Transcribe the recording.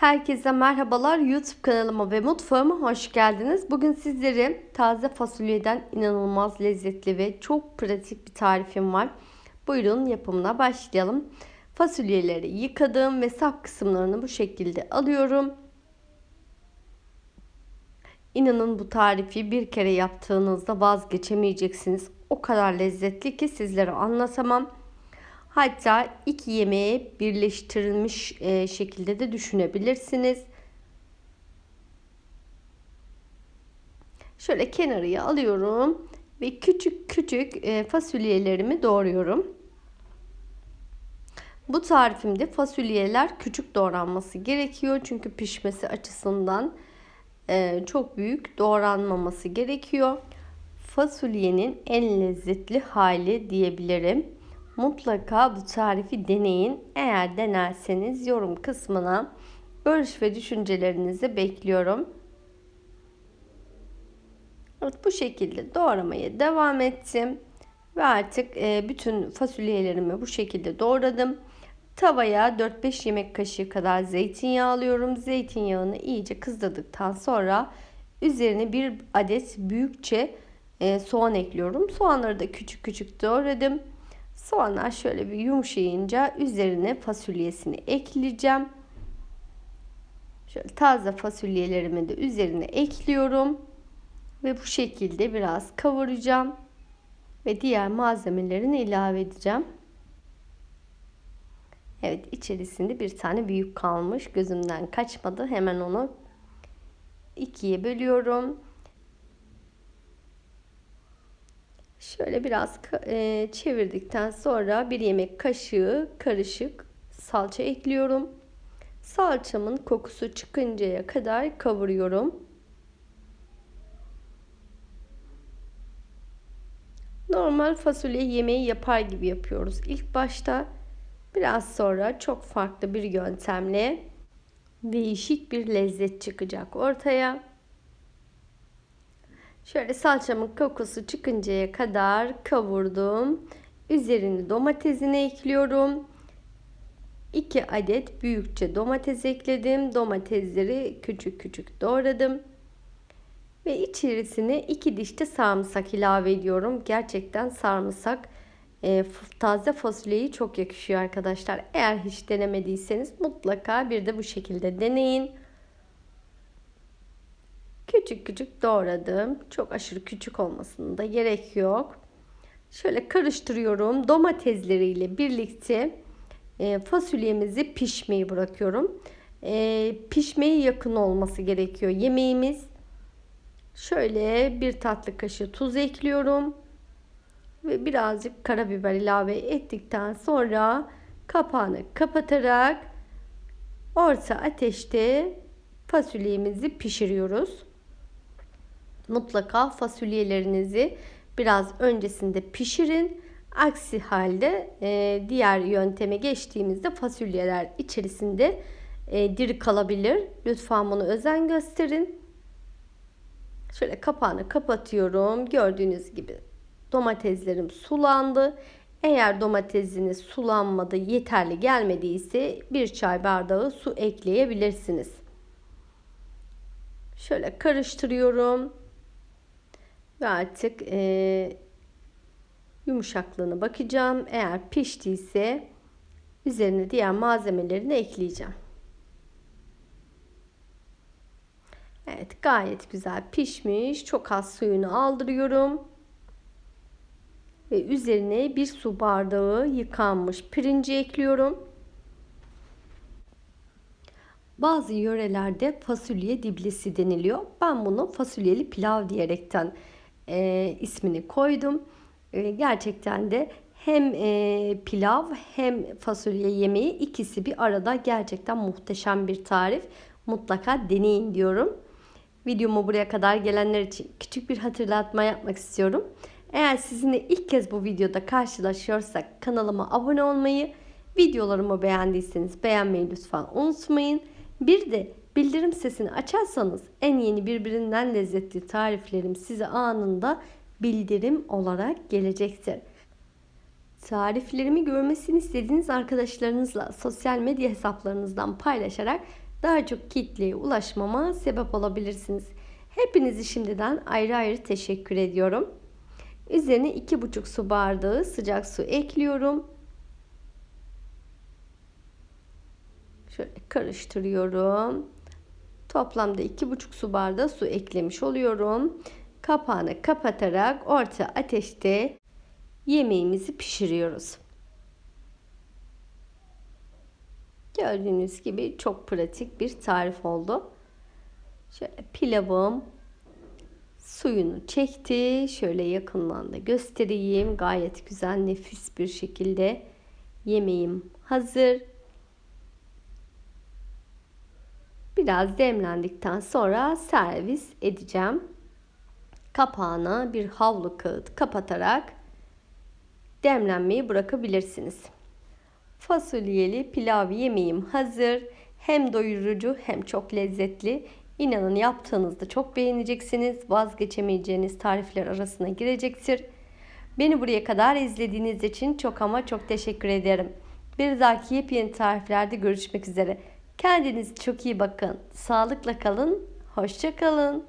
Herkese merhabalar. YouTube kanalıma ve mutfağıma hoş geldiniz. Bugün sizlere taze fasulyeden inanılmaz lezzetli ve çok pratik bir tarifim var. Buyurun yapımına başlayalım. Fasulyeleri yıkadım ve sap kısımlarını bu şekilde alıyorum. İnanın bu tarifi bir kere yaptığınızda vazgeçemeyeceksiniz. O kadar lezzetli ki sizlere anlatamam. Hatta iki yemeği birleştirilmiş e, şekilde de düşünebilirsiniz. Şöyle kenarıya alıyorum ve küçük küçük e, fasulyelerimi doğruyorum. Bu tarifimde fasulyeler küçük doğranması gerekiyor. Çünkü pişmesi açısından e, çok büyük doğranmaması gerekiyor. Fasulyenin en lezzetli hali diyebilirim. Mutlaka bu tarifi deneyin. Eğer denerseniz yorum kısmına görüş ve düşüncelerinizi bekliyorum. Evet bu şekilde doğramaya devam ettim. Ve artık e, bütün fasulyelerimi bu şekilde doğradım. Tavaya 4-5 yemek kaşığı kadar zeytinyağı alıyorum. Zeytinyağını iyice kızladıktan sonra üzerine bir adet büyükçe e, soğan ekliyorum. Soğanları da küçük küçük doğradım. Soğanlar şöyle bir yumuşayınca üzerine fasulyesini ekleyeceğim. Şöyle taze fasulyelerimi de üzerine ekliyorum. Ve bu şekilde biraz kavuracağım. Ve diğer malzemelerini ilave edeceğim. Evet içerisinde bir tane büyük kalmış. Gözümden kaçmadı. Hemen onu ikiye bölüyorum. Şöyle biraz e, çevirdikten sonra bir yemek kaşığı karışık salça ekliyorum. Salçamın kokusu çıkıncaya kadar kavuruyorum. Normal fasulye yemeği yapar gibi yapıyoruz. İlk başta biraz sonra çok farklı bir yöntemle değişik bir lezzet çıkacak ortaya. Şöyle salçamın kokusu çıkıncaya kadar kavurdum. Üzerini domatesini ekliyorum. 2 adet büyükçe domates ekledim. Domatesleri küçük küçük doğradım. Ve içerisine 2 diş de sarımsak ilave ediyorum. Gerçekten sarımsak e, taze fasulyeyi çok yakışıyor arkadaşlar. Eğer hiç denemediyseniz mutlaka bir de bu şekilde deneyin. Küçük küçük doğradım. Çok aşırı küçük olmasının da gerek yok. Şöyle karıştırıyorum. Domatesleriyle birlikte e, fasulyemizi pişmeyi bırakıyorum. E, pişmeye yakın olması gerekiyor yemeğimiz. Şöyle bir tatlı kaşığı tuz ekliyorum. Ve birazcık karabiber ilave ettikten sonra kapağını kapatarak orta ateşte fasulyemizi pişiriyoruz mutlaka fasulyelerinizi biraz öncesinde pişirin. Aksi halde e, diğer yönteme geçtiğimizde fasulyeler içerisinde e, diri kalabilir. Lütfen bunu özen gösterin. Şöyle kapağını kapatıyorum. Gördüğünüz gibi domateslerim sulandı. Eğer domatesiniz sulanmadı, yeterli gelmediyse bir çay bardağı su ekleyebilirsiniz. Şöyle karıştırıyorum. Ve artık e, yumuşaklığına bakacağım. Eğer piştiyse üzerine diğer malzemelerini ekleyeceğim. Evet gayet güzel pişmiş. Çok az suyunu aldırıyorum. Ve üzerine bir su bardağı yıkanmış pirinci ekliyorum. Bazı yörelerde fasulye diblisi deniliyor. Ben bunu fasulyeli pilav diyerekten e, ismini koydum. E, gerçekten de hem e, pilav hem fasulye yemeği ikisi bir arada gerçekten muhteşem bir tarif. Mutlaka deneyin diyorum. Videomu buraya kadar gelenler için küçük bir hatırlatma yapmak istiyorum. Eğer sizinle ilk kez bu videoda karşılaşıyorsak kanalıma abone olmayı, videolarımı beğendiyseniz beğenmeyi lütfen unutmayın. Bir de Bildirim sesini açarsanız en yeni birbirinden lezzetli tariflerim size anında bildirim olarak gelecektir. Tariflerimi görmesini istediğiniz arkadaşlarınızla sosyal medya hesaplarınızdan paylaşarak daha çok kitleye ulaşmama sebep olabilirsiniz. Hepinizi şimdiden ayrı ayrı teşekkür ediyorum. Üzerine 2,5 su bardağı sıcak su ekliyorum. Şöyle karıştırıyorum. Toplamda 2,5 su bardağı su eklemiş oluyorum. Kapağını kapatarak orta ateşte yemeğimizi pişiriyoruz. Gördüğünüz gibi çok pratik bir tarif oldu. Şöyle pilavım suyunu çekti. Şöyle yakından da göstereyim. Gayet güzel nefis bir şekilde yemeğim hazır. Biraz demlendikten sonra servis edeceğim. Kapağına bir havlu kağıt kapatarak demlenmeyi bırakabilirsiniz. Fasulyeli pilav yemeğim hazır. Hem doyurucu hem çok lezzetli. İnanın yaptığınızda çok beğeneceksiniz. Vazgeçemeyeceğiniz tarifler arasına girecektir. Beni buraya kadar izlediğiniz için çok ama çok teşekkür ederim. Bir dahaki yepyeni tariflerde görüşmek üzere. Kendinize çok iyi bakın. Sağlıkla kalın. Hoşça kalın.